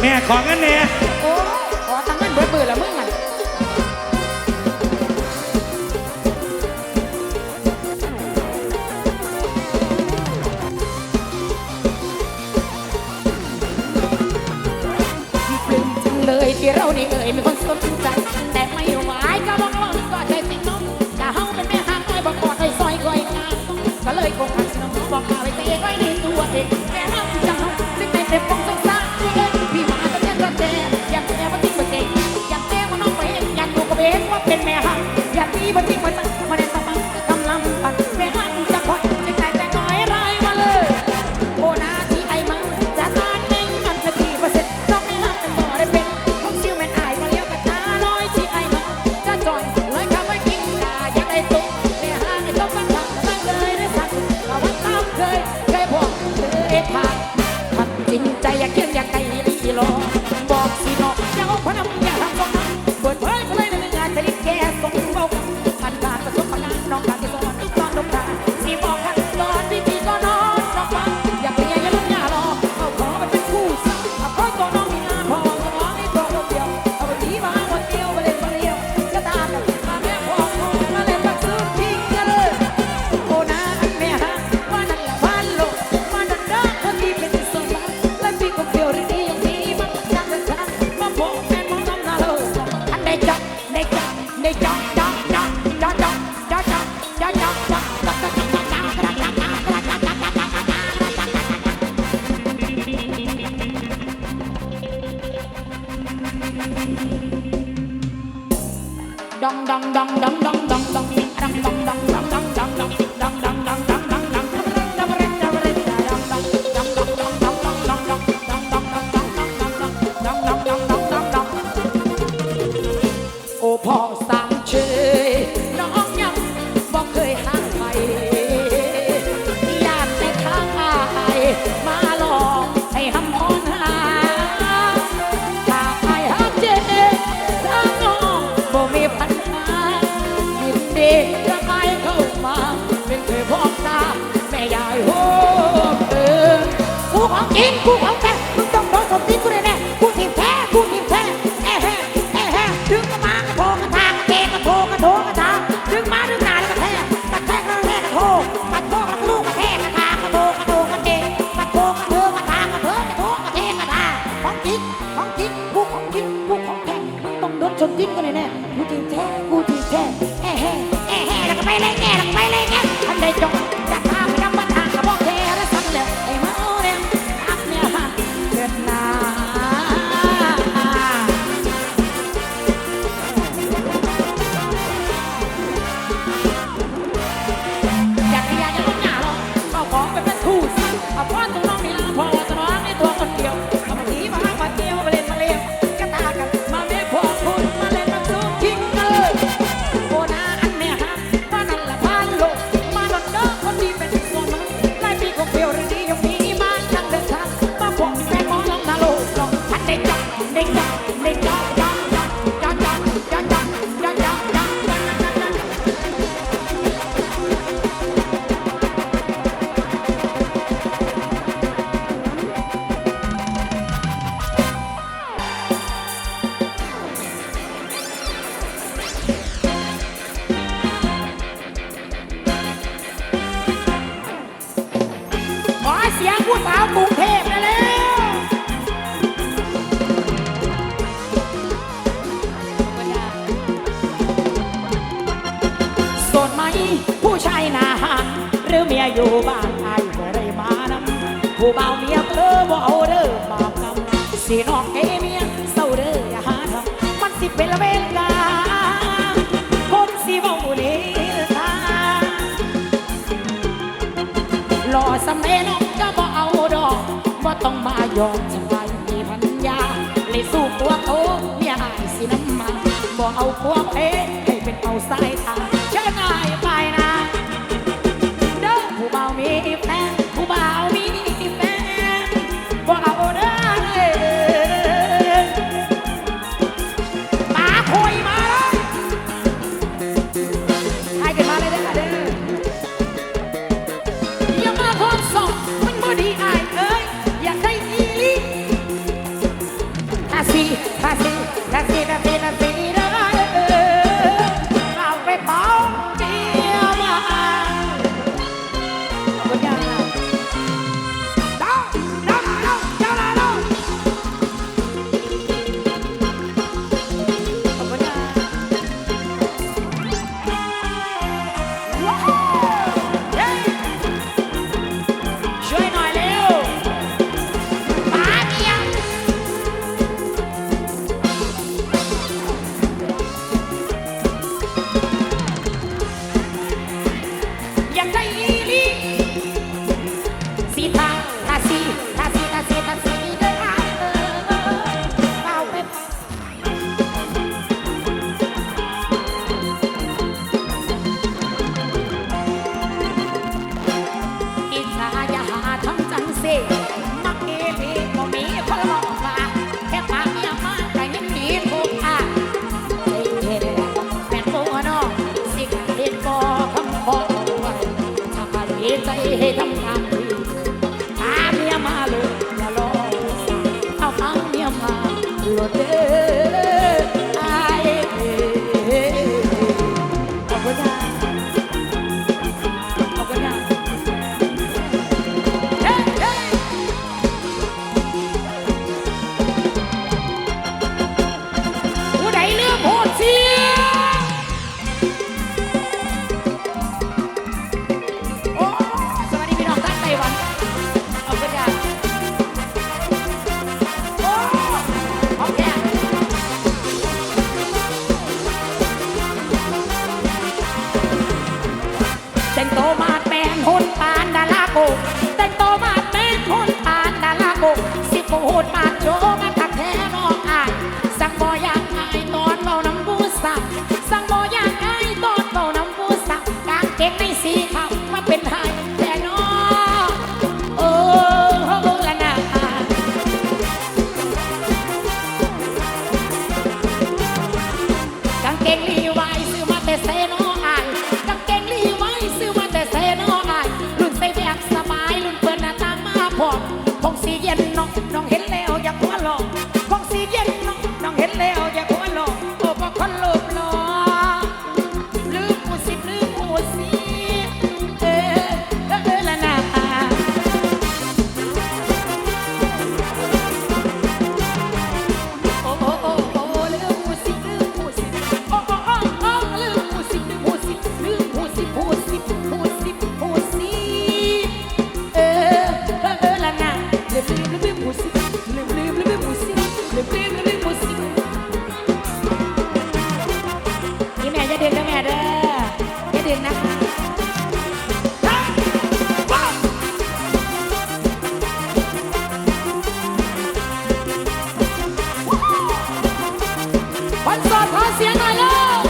แม่ขอเงินเนี่ยโอ้ขอตังเงินเบื่อเบื่อล้วมึงอะเลยที่เรานี่เอ่ยมีคนสนใจแต่ไม่ไหวก็บอกว่าก็ใจสิน้องถ้าเฮาเป็นแม่หางน้อยบอกกอดให้ซอยก้อยงาก็เลยคงหักน้องบอกกล่าวให้ตัวเองไว้ในตัวเองแม่ห้างจังซึ่งในเต็มปอง Batik, batik. ดังดังดังดังดังดังดังดังดังดังดังดังดังดังดอง กูของจริงกูของแท้มึงต้องโดนสมตีกูแน่ๆกูทีมแท้กูทีมแท้แอะแฮะแอะแฮะดึงกระมากระโถกระทางกระเกงกระโถกระโถกระทางดึงมาดึงหนาแล้วกระแทกกระแทกกระแทกกระโถกระโถกระลูกกระแทกกระทางกระโถกระโถกระเกงกระโถกระเธอกระทางกระเธอกระโถกระเทกระทางของจริงของจริงกูของจริงกูของแท้มึงต้องโดนชนทิ้งกันแน่กูจริงแท้กูจริงแท้แอะแฮะแอะแฮะแล้วก็ไปเลยแง่แล้วก็ไปเลยแง่ทันใดจงจะพาไปนำบัน อยู่บ้านไอ้บ่ได้มานำผู้เบาเมียเพ้อบ่เอาเด้อบาปกรรมสีนอกเกเมียเศร้าเด้ออย่าหาทำมันสิเป็นลเวลาคนสิเว้าเด้อตาหล่อสำเร็จก็บ่เอาดอกบ่ต้องมายอมสบายมีพันยาเลยสู้ตัวโตเมียอายสิน้ำมันบ่เอาพวกเอ๊ให้เป็นเอาสายตาเชิญอายไป 嘿，嘿，他ในี่แม่จะดึงนะแม่เด้อจะดึงนะคะวันสดขเสียหน่อยลูก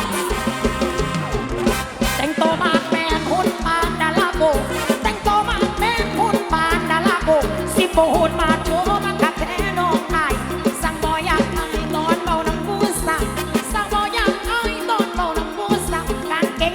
แต่งตมากแม่คุณปาดาราโกแต่งตมากแม่คุณปาดาราโกสิบโบหุ่นมา